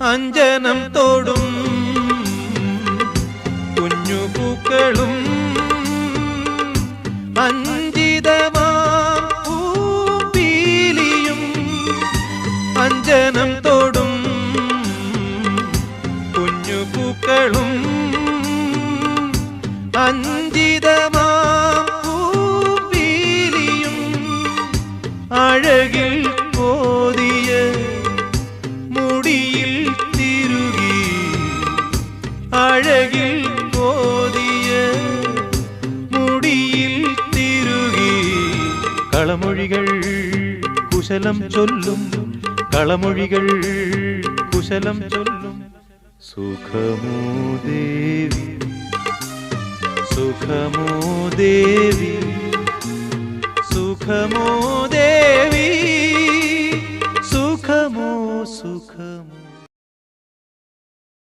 അഞ്ജനം തോടും കുഞ്ഞു പൂക്കളും അഞ്ചിതമാം പൂപ്പീലിയും അഞ്ജനം തോടും കുഞ്ഞു പൂക്കളും അഞ്ചിതമാം പൂപ്പീലിയും അഴകിൽ കോതിയ മുടിയിൽ അഴകിൽ കോതിയ മുടിയിൽ തിരുകി. കളമൊഴികൾ കുശലം ചൊല്ലും. കളമൊഴികൾ കുശലം ചൊല്ലും. സുഖമോ ദേവി? സുഖമോ ദേവി? സുഖമോ ദേവി? സുഖമോ സുഖമോ?